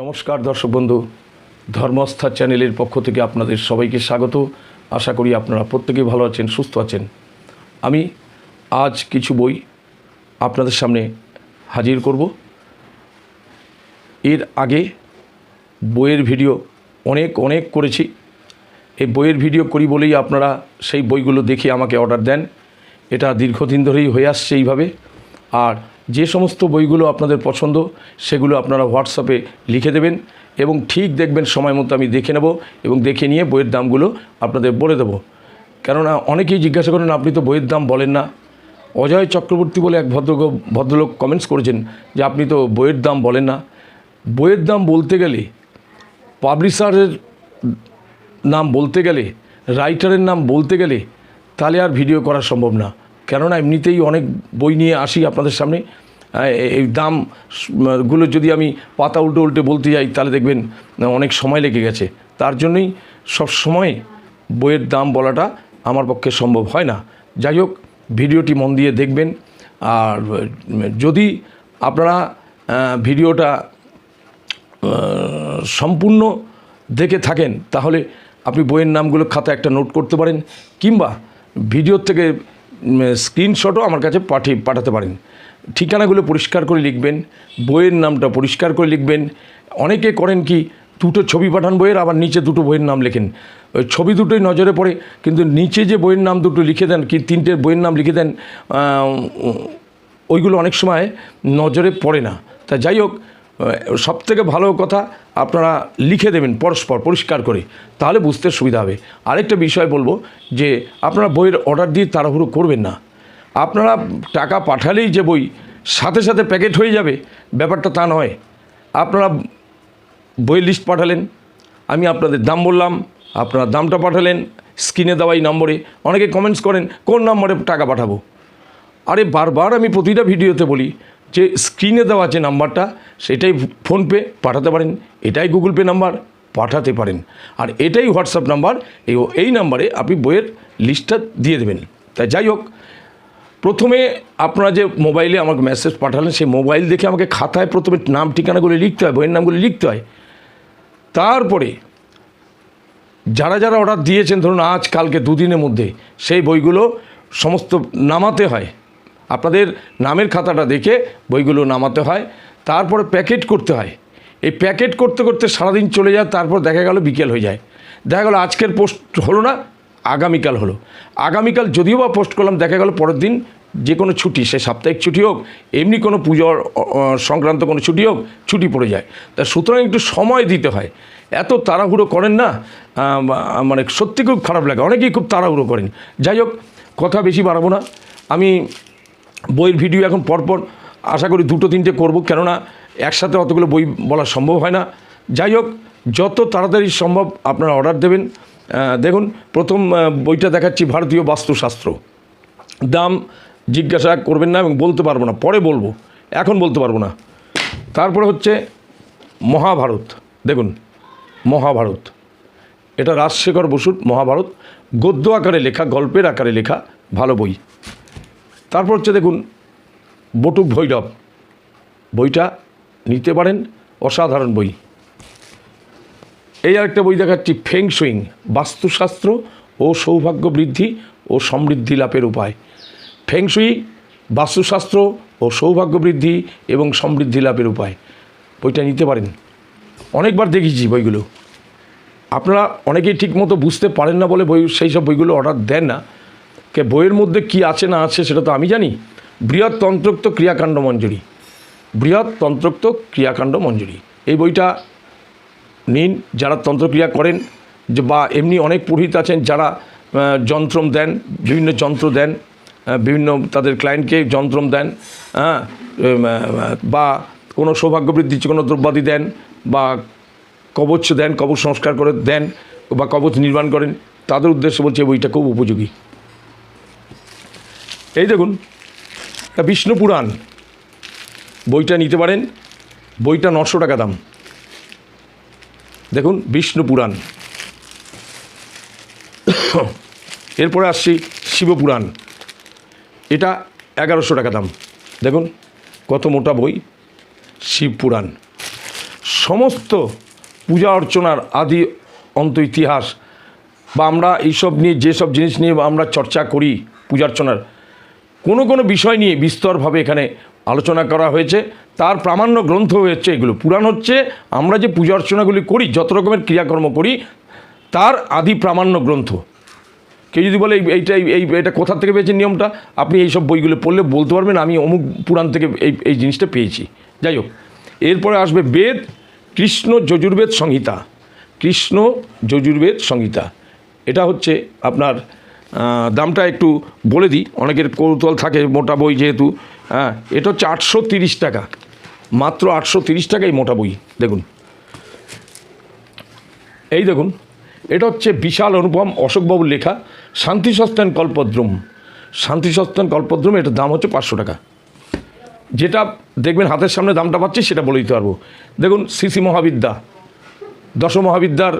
নমস্কার দর্শক বন্ধু, ধর্মস্থা চ্যানেলের পক্ষ থেকে আপনাদের সবাইকে স্বাগত। আশা করি আপনারা প্রত্যেকেই ভালো আছেন, সুস্থ আছেন। আমি আজ কিছু বই আপনাদের সামনে হাজির করব। এর আগে বইয়ের ভিডিও অনেক অনেক করেছি। এই বইয়ের ভিডিও করি বলেই আপনারা সেই বইগুলো দেখে আমাকে অর্ডার দেন। এটা দীর্ঘদিন ধরেই হয়ে আসছে এইভাবে। আর যে সমস্ত বইগুলো আপনাদের পছন্দ, সেগুলো আপনারা হোয়াটসঅ্যাপে লিখে দেবেন এবং ঠিক দেখবেন সময় মতো আমি দেখে নেব এবং দেখে নিয়ে বইয়ের দামগুলো আপনাদের বলে দেবো। কেননা অনেকেই জিজ্ঞাসা করেন, আপনি তো বইয়ের দাম বলেন না? অজয় চক্রবর্তী বলে এক ভদ্র ভদ্রলোক কমেন্টস করেছেন যে, আপনি তো বইয়ের দাম বলেন না। বইয়ের দাম বলতে গেলে পাবলিশারের নাম বলতে গেলে রাইটারের নাম বলতে গেলে তাহলে আর ভিডিও করা সম্ভব না। কেননা এমনিতেই অনেক বই নিয়ে আসি আপনাদের সামনে। এই দামগুলো যদি আমি পাতা উল্টে উল্টে বলতে যাই, তাহলে দেখবেন অনেক সময় লেগে গেছে। তার জন্যই সব সময় বইয়ের দাম বলাটা আমার পক্ষে সম্ভব হয় না। যাই হোক, ভিডিওটি মন দিয়ে দেখবেন। আর যদি আপনারা ভিডিওটা সম্পূর্ণ দেখে থাকেন, তাহলে আপনি বইয়ের নামগুলো খাতা একটা নোট করতে পারেন, কিংবা ভিডিওর থেকে স্ক্রিনশটও আমার কাছে পাঠিয়ে, পাঠাতে পারেন। ঠিকানাগুলো পরিষ্কার করে লিখবেন, বইয়ের নামটা পরিষ্কার করে লিখবেন। অনেকে করেন কি, দুটো ছবি পাঠান বইয়ের, আবার নিচে দুটো বইয়ের নাম লেখেন। ওই ছবি দুটোই নজরে পড়ে, কিন্তু নিচে যে বইয়ের নাম দুটো লিখে দেন, কি তিনটে বইয়ের নাম লিখে দেন ওইগুলো অনেক সময় নজরে পড়ে না। তা যাই হোক সব থেকে ভালো কথা আপনারা লিখে দেবেন পরস্পর, পরিষ্কার করে, তাহলে বুঝতে সুবিধা হবে। আরেকটা বিষয় বলব যে, আপনারা বইয়ের অর্ডার দিয়ে তাড়াহুড়ো করবেন না। আপনারা টাকা পাঠালেই যে বই সাথে সাথে প্যাকেট হয়ে যাবে, ব্যাপারটা তা নয়। আপনারা বইয়ের লিস্ট পাঠালেন, আমি আপনাদের দাম বললাম, আপনারা দামটা পাঠালেন স্ক্রিনে দেওয়া এই নম্বরে। অনেকে কমেন্টস করেন, কোন নম্বরে টাকা পাঠাবো? আরে বারবার আমি প্রতিটা ভিডিওতে বলি যে স্ক্রিনে দেওয়া যে নাম্বারটা, সেটাই ফোনপে পাঠাতে পারেন। এটাই গুগল পে নাম্বার, পাঠাতে পারেন। আর এটাই হোয়াটসঅ্যাপ নাম্বার, এই এই নাম্বারে আপনি বইয়ের লিস্টটা দিয়ে দেবেন। তাই যাই হোক, প্রথমে আপনারা যে মোবাইলে আমাকে মেসেজ পাঠালেন, সেই মোবাইল দেখে আমাকে খাতায় প্রথমে নাম, ঠিকানাগুলি লিখতে হয়, বইয়ের নামগুলি লিখতে হয়। তারপরে যারা যারা অর্ডার দিয়েছেন, ধরুন আজ, কালকে দুদিনের মধ্যে, সেই বইগুলো সমস্ত নামাতে হয়। আপনাদের নামের খাতাটা দেখে বইগুলো নামাতে হয়, তারপরে প্যাকেট করতে হয়। এই প্যাকেট করতে করতে সারাদিন চলে যায়, তারপর দেখা গেল বিকেল হয়ে যায়। দেখা গেল আজকের পোস্ট হলো না, আগামীকাল হলো। আগামীকাল যদিও বা পোস্ট করলাম, দেখা গেল পরের দিন যে কোনো ছুটি, সে সাপ্তাহিক ছুটি হোক, এমনি কোনো পুজোর সংক্রান্ত কোনো ছুটি হোক, ছুটি পড়ে যায়। তা সুতরাং একটু সময় দিতে হয়। এত তাড়াহুড়ো করেন না মানে সত্যি খুব খারাপ লাগে। অনেকেই খুব তাড়াহুড়ো করেন। যাই হোক, কথা বেশি বাড়াবো না। আমি বইয়ের ভিডিও এখন পরপর আশা করি দুটো তিনটে করব, কেননা একসাথে অতগুলো বই বলা সম্ভব হয় না। যাই হোক, যত তাড়াতাড়ি সম্ভব আপনারা অর্ডার দেবেন। দেখুন, প্রথম বইটা দেখাচ্ছি ভারতীয় বাস্তুশাস্ত্র। দাম জিজ্ঞাসা করবেন না এবং বলতে পারব না, পরে বলব, এখন বলতে পারব না। তারপরে হচ্ছে মহাভারত, দেখুন, মহাভারত। এটা রাজশেখর বসুর মহাভারত। গদ্য আকারে লেখা, গল্পের আকারে লেখা ভালো বই। তারপর হচ্ছে দেখুন, বটুক ভৈরব। বইটা নিতে পারেন, অসাধারণ বই। এই আরেকটা বই দেখাচ্ছি, ফেং সুইং, বাস্তুশাস্ত্র ও সৌভাগ্য বৃদ্ধি ও সমৃদ্ধি লাভের উপায়। ফেং সুই, বাস্তুশাস্ত্র ও সৌভাগ্য বৃদ্ধি এবং সমৃদ্ধি লাভের উপায়। বইটা নিতে পারেন। অনেকবার দেখেছি বইগুলো। আপনারা অনেকেই ঠিকমতো বুঝতে পারেন না বলে বই, সেই সব বইগুলো অর্ডার দেন না। কে বইয়ের মধ্যে কি আছে না আছে সেটা তো আমি জানি। বৃহৎ তন্ত্রোক্ত ক্রিয়াকাণ্ড মঞ্জুরি। বৃহৎ তন্ত্রোক্ত ক্রিয়াকাণ্ড মঞ্জুরি। এই বইটা নিন, যারা তন্ত্রক্রিয়া করেন, যে বা এমনি অনেক পুরোহিত আছেন যারা যন্ত্রম দেন, বিভিন্ন যন্ত্র দেন বিভিন্ন তাদের ক্লায়েন্টকে যন্ত্রম দেন হ্যাঁ বা কোনো সৌভাগ্য বৃদ্ধির কোনো দ্রব্যাদি দেন, বা কবচ দেন, কবচ সংস্কার করে দেন, বা কবচ নির্মাণ করেন, তাদের উদ্দেশ্যে বলছে বইটা খুব উপযোগী। এই দেখুন বিষ্ণু পুরাণ। বইটা নিতে পারেন, বইটা নশো টাকা দাম। দেখুন, বিষ্ণু পুরাণ। এরপরে আসছি শিবপুরাণ এটা এগারোশো টাকা দাম। দেখুন, কত মোটা বই শিবপুরাণ সমস্ত পূজা অর্চনার আদি অন্ত ইতিহাস বা আমরা এইসব নিয়ে, যেসব জিনিস নিয়ে আমরা চর্চা করি পূজার্চনার কোনো কোনো বিষয় নিয়ে বিস্তরভাবে এখানে আলোচনা করা হয়েছে। তার প্রামাণ্য গ্রন্থ হচ্ছে এগুলো। পুরাণ হচ্ছে, আমরা যে পূজা অর্চনাগুলি করি, যত রকমের ক্রিয়াকর্ম করি, তার আদি প্রামাণ্য গ্রন্থ। কেউ যদি বলে এই- এইটা, এই, এটা কোথা থেকে পেয়েছেন নিয়মটা? আপনি এই সব বইগুলো পড়লে বলতে পারবেন, আমি অমুক পুরাণ থেকে এই এই জিনিসটা পেয়েছি। যাই হোক, এরপরে আসবে বেদ, কৃষ্ণ যজুর্বেদ সংহিতা। কৃষ্ণ যজুর্বেদ সংহিতা। এটা হচ্ছে আপনার দামটা একটু বলে দিই। অনেকের কৌতূহল থাকে মোটা বই যেহেতু। হ্যাঁ এটা হচ্ছে আটশো তিরিশ টাকা। মাত্র আটশো তিরিশ টাকাই মোটা বই, দেখুন। এই দেখুন, এটা হচ্ছে বিশাল অনুপম অশোকবাবুর লেখা শান্তি সস্তান কল্পদ্রুম। শান্তি সস্তান কল্পদ্রুম, এটার দাম হচ্ছে পাঁচশো টাকা। যেটা দেখবেন হাতের সামনে দামটা পাচ্ছি, সেটা বলে দিতে পারব। দেখুন সিসি মহাবিদ্যা। দশ মহাবিদ্যার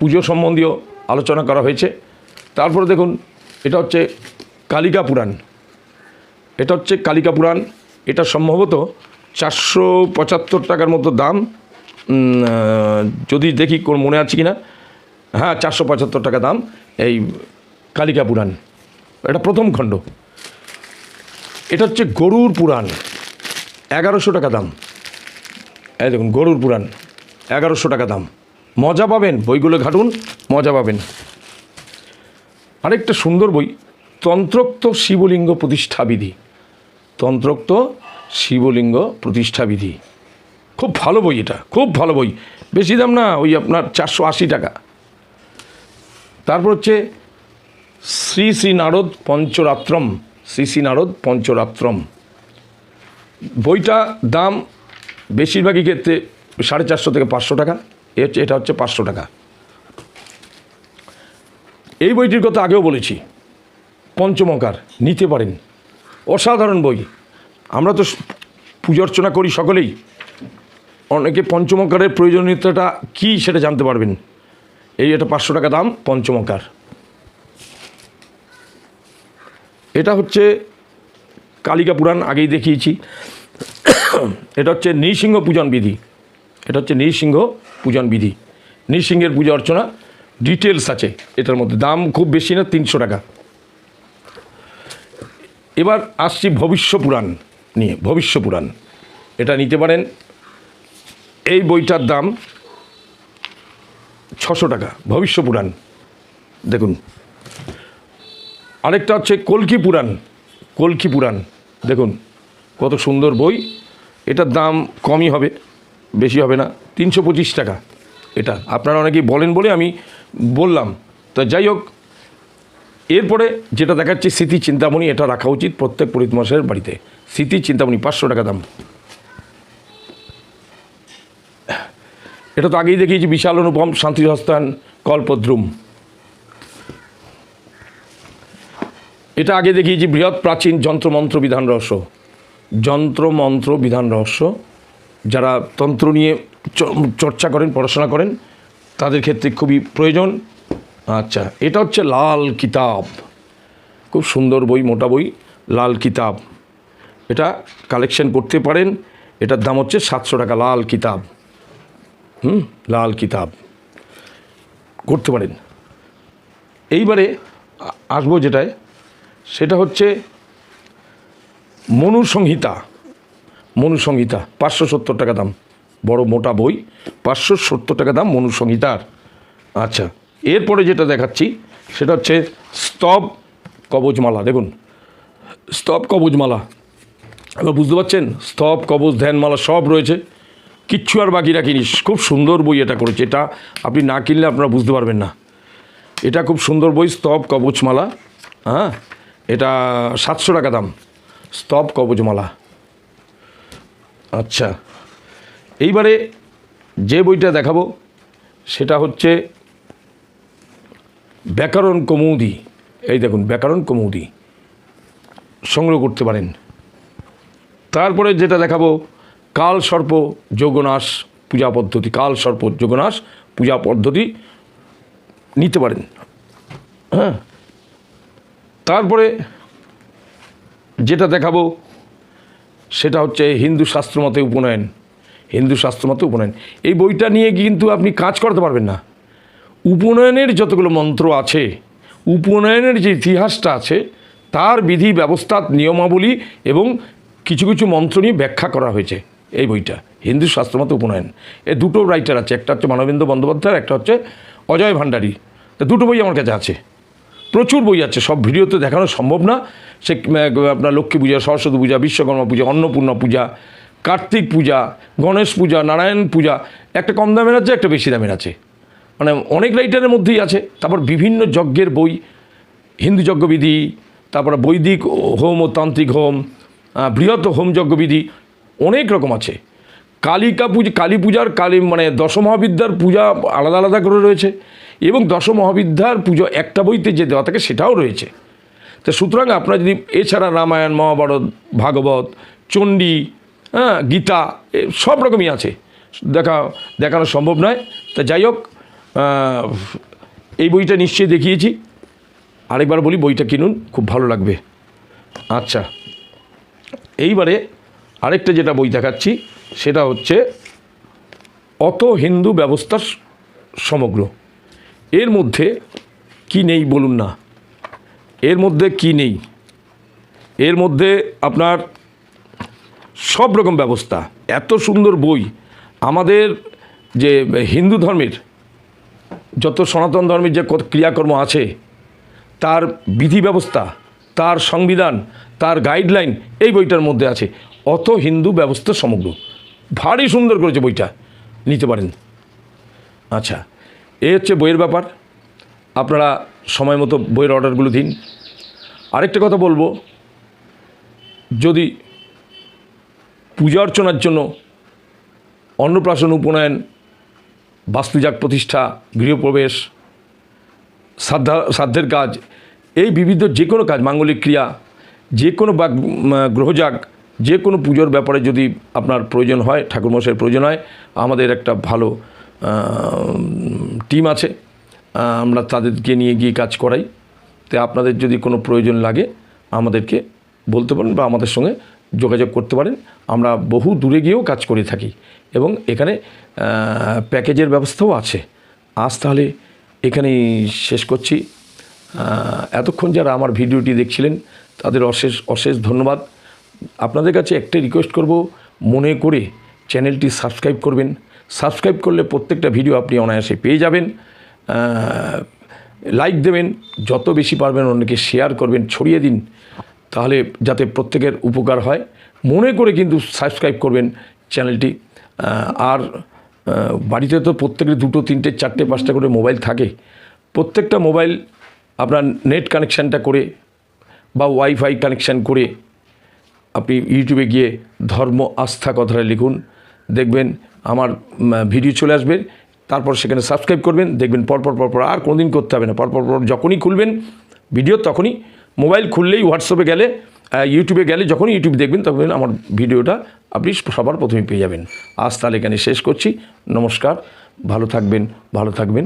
পুজো সম্বন্ধীয় আলোচনা করা হয়েছে। তারপরে দেখুন, এটা হচ্ছে কালিকা পুরাণ। এটা হচ্ছে কালিকা পুরাণ। এটা সম্ভবত চারশো পঁচাত্তর টাকার মতো দাম। যদি দেখি কোন মনে আছে কি না হ্যাঁ চারশো পঁচাত্তর টাকা দাম এই কালিকা পুরাণ। এটা প্রথম খণ্ড। এটা হচ্ছে গরুর পুরাণ। এগারোশো টাকা দাম। এই দেখুন, গরুর পুরাণ। এগারোশো টাকা দাম। মজা পাবেন। বইগুলো ঘাটুন, মজা পাবেন। আরেকটা সুন্দর বই, তন্ত্রোক্ত শিবলিঙ্গ প্রতিষ্ঠা বিধি। তন্ত্রোক্ত শিবলিঙ্গ প্রতিষ্ঠা বিধি। খুব ভালো বই এটা, খুব ভালো বই। বেশি দাম না, ওই আপনার চারশো আশি টাকা। তারপর হচ্ছে শ্রী শ্রী নারদ পঞ্চরাত্রম, শ্রী শ্রী নারদ পঞ্চরাত্রম। বইটা দাম বেশিরভাগই ক্ষেত্রে সাড়ে চারশো থেকে পাঁচশো টাকা। এটা হচ্ছে পাঁচশো টাকা। এই বইটির কথা আগেও বলেছি। পঞ্চমকার, নিতে পারেন। অসাধারণ বই। আমরা তো পুজো অর্চনা করি সকলেই। অনেকে পঞ্চমকারের প্রয়োজনীয়তাটা কী সেটা জানতে পারবেন। এই এটা পাঁচশো টাকা দাম, পঞ্চমকার। এটা হচ্ছে কালিকা পুরাণ, আগেই দেখিয়েছি। এটা হচ্ছে নৃসিংহ পূজন বিধি এটা হচ্ছে নৃসিংহ পূজন বিধি নৃসিংহের পূজা অর্চনা ডিটেলস আছে, এটার মধ্যে। দাম খুব বেশি না, তিনশো টাকা। এবার আসছি ভবিষ্য পুরাণ নিয়ে, ভবিষ্য পুরাণ। এটা নিতে পারেন, এই বইটার দাম ছশো টাকা, ভবিষ্য পুরাণ। দেখুন, আরেকটা হচ্ছে কলকি পুরাণ কলকি পুরাণ। দেখুন, কত সুন্দর বই। এটার দাম কমই হবে, বেশি হবে না, তিনশো পঁচিশ টাকা। এটা আপনারা অনেকেই বলেন বলে আমি বললাম, তো যাই হোক, এরপরে যেটা দেখাচ্ছে স্মৃতি চিন্তামণি, এটা রাখা উচিত প্রত্যেক পুরোহিত মাসের বাড়িতে। স্মৃতি চিন্তামণি, পাঁচশো টাকা দাম। এটা তো আগেই দেখিয়েছি, বিশাল অনুপম, শান্তি হস্তান, কল্পদ্রুম। এটা আগে দেখিয়েছি, বৃহৎ প্রাচীন যন্ত্রমন্ত্র বিধান রহস্য। যন্ত্রমন্ত্র বিধান রহস্য, যারা তন্ত্র নিয়ে চর্চা করেন, পড়াশোনা করেন তাদের ক্ষেত্রে খুবই প্রয়োজন। আচ্ছা এটা হচ্ছে লাল কিতাব। খুব সুন্দর বই, মোটা বই, লাল কিতাব। এটা কালেকশন করতে পারেন। এটার দাম হচ্ছে সাতশো টাকা, লাল কিতাব। হুম, লাল কিতাব। করতে পারেন। এইবারে আসব যেটায়, সেটা হচ্ছে মনুসংহিতা। মনুসংহিতা, পাঁচশো সত্তর টাকা দাম। বড় মোটা বই পাঁচশো সত্তর টাকা দাম মনুসংহিতার। আচ্ছা। এরপরে যেটা দেখাচ্ছি সেটা হচ্ছে স্তব কবচমালা দেখুন স্তব কবচমালা এবার বুঝতে পারছেন? স্তব কবচ ধ্যানমালা সব রয়েছে। কিচ্ছু আর বাকি রাখিনি। খুব সুন্দর বই এটা করেছে। এটা আপনি না কিনলে আপনারা বুঝতে পারবেন না। এটা খুব সুন্দর বই স্তব কবচমালা হ্যাঁ? এটা সাতশো টাকা দাম। স্তব কবচমালা আচ্ছা। এইবারে যে বইটা দেখাবো, সেটা হচ্ছে ব্যাকরণ কমৌদি। এই দেখুন, ব্যাকরণ কমৌদি। সংগ্রহ করতে পারেন। তারপরে যেটা দেখাবো, কাল সর্প যোগনাশ পূজা পদ্ধতি, কাল সর্প যোগনাশ পূজা পদ্ধতি নিতে পারেন। হ্যাঁ। তারপরে যেটা দেখাবো, সেটা হচ্ছে হিন্দু শাস্ত্র মতে উপনয়ন। হিন্দু শাস্ত্রমতে উপনয়ন। এই বইটা নিয়ে কিন্তু আপনি কাজ করতে পারবেন না। উপনয়নের যতগুলো মন্ত্র আছে, উপনয়নের যে ইতিহাসটা আছে, তার বিধি, ব্যবস্থা, নিয়মাবলী এবং কিছু কিছু মন্ত্র নিয়ে ব্যাখ্যা করা হয়েছে এই বইটা, হিন্দু শাস্ত্রমত উপনয়ন। এ দুটো রাইটার আছে, একটা হচ্ছে মানবেন্দ্র বন্দ্যোপাধ্যায় একটা হচ্ছে অজয় ভান্ডারী তা দুটো বই আমার কাছে আছে। প্রচুর বই আছে, সব ভিডিওতে দেখানো সম্ভব না। সে আপনার লক্ষ্মী পূজা, সরস্বতী পূজা, বিশ্বকর্মা পূজা, অন্নপূর্ণা পূজা কার্তিক পূজা, গণেশ পূজা, নারায়ণ পূজা, একটা কম দামের আছে, একটা বেশি দামের আছে। মানে অনেক রাইটারের মধ্যেই আছে। তারপর বিভিন্ন যজ্ঞের বই, হিন্দু যজ্ঞবিধি, তারপরে বৈদিক হোম ও তান্ত্রিক হোম বৃহৎ হোম যজ্ঞবিধি, অনেক রকম আছে। কালিকা পূজা, কালী পূজার কালী মানে দশমহাবিদ্যার পূজা আলাদা আলাদা করে রয়েছে এবং দশমহাবিদ্যার পুজো একটা বইতে যে দেওয়া থাকে সেটাও রয়েছে। তো সুতরাং আপনারা যদি এছাড়া রামায়ণ, মহাভারত, ভাগবত, চণ্ডী হ্যাঁ গীতা সব রকমই আছে। দেখা, দেখানো সম্ভব নয়। তা যাই হোক এই বইটা নিশ্চয়ই দেখিয়েছি। আরেকবার বলি, বইটা কিনুন, খুব ভালো লাগবে। আচ্ছা এইবারে আরেকটা যেটা বই দেখাচ্ছি, সেটা হচ্ছে অত হিন্দু ব্যবস্থার স- সমগ্র। এর মধ্যে কি নেই বলুন না। এর মধ্যে কি নেই? এর মধ্যে আপনার সব রকম ব্যবস্থা। এত সুন্দর বই। আমাদের যে হিন্দু ধর্মের যত সনাতন ধর্মের যে ক্রিয়াকর্ম আছে, তার বিধি ব্যবস্থা, তার সংবিধান, তার গাইডলাইন এই বইটার মধ্যে আছে। অত হিন্দু ব্যবস্থা সমগ্র। ভারী সুন্দর করেছে বইটা। নিতে পারেন। আচ্ছা এই হচ্ছে বইয়ের ব্যাপার। আপনারা সময় মতো বইয়ের অর্ডারগুলো দিন। আরেকটা কথা বলব। যদি পূজা অর্চনার জন্য অন্নপ্রাশন উপনয়ন বাস্তুজাগ প্রতিষ্ঠা, গৃহপ্রবেশ, শ্রাদ্ধা, শ্রাদ্ধের কাজ, এই বিবিধ যে কোনো কাজ, মাঙ্গলিক ক্রিয়া, যে কোনো বা গ্রহজাগ যে কোনো পুজোর ব্যাপারে যদি আপনার প্রয়োজন হয়, ঠাকুরমশাইয়ের প্রয়োজন হয়, আমাদের একটা ভালো টিম আছে আমরা তাদেরকে নিয়ে গিয়ে কাজ করাই। তো আপনাদের যদি কোনো প্রয়োজন লাগে, আমাদেরকে বলতে পারেন বা আমাদের সঙ্গে যোগাযোগ করতে পারেন। আমরা বহু দূরে গিয়েও কাজ করে থাকি এবং এখানে প্যাকেজের ব্যবস্থাও আছে। আজ তাহলে এখানেই শেষ করছি। এতক্ষণ যারা আমার ভিডিওটি দেখছিলেন, তাদের অশেষ অশেষ ধন্যবাদ। আপনাদের কাছে একটাই রিকোয়েস্ট করব, মনে করে চ্যানেলটি সাবস্ক্রাইব করবেন। সাবস্ক্রাইব করলে প্রত্যেকটা ভিডিও আপনি অনায়াসে পেয়ে যাবেন। লাইক দেবেন, যত বেশি পারবেন অন্যকে শেয়ার করবেন, ছড়িয়ে দিন। তাহলে যাতে প্রত্যেকের উপকার হয়, মনে করে কিন্তু সাবস্ক্রাইব করবেন চ্যানেলটি আর বাড়িতে তো প্রত্যেকের দুটো, তিনটে, চারটে, পাঁচটা করে মোবাইল থাকে। প্রত্যেকটা মোবাইল আপনার নেট কানেকশানটা করে বা ওয়াইফাই কানেকশান করে আপনি ইউটিউবে গিয়ে ধর্ম আস্থা কথাটা লিখুন। দেখবেন আমার ভিডিও চলে আসবে। তারপর সেখানে সাবস্ক্রাইব করবেন। দেখবেন পরপর পরপর আর কোনো দিন করতে হবে না। পরপর পর যখনই খুলবেন ভিডিও তখনই মোবাইল খুললেই হোয়াটসঅ্যাপে গেলে ইউটিউবে গেলে যখন ইউটিউব দেখবেন তখন আমার ভিডিওটা আপনি সবার প্রথমে পেয়ে যাবেন। আজ তাহলে এখানে শেষ করছি। নমস্কার। ভালো থাকবেন ভালো থাকবেন।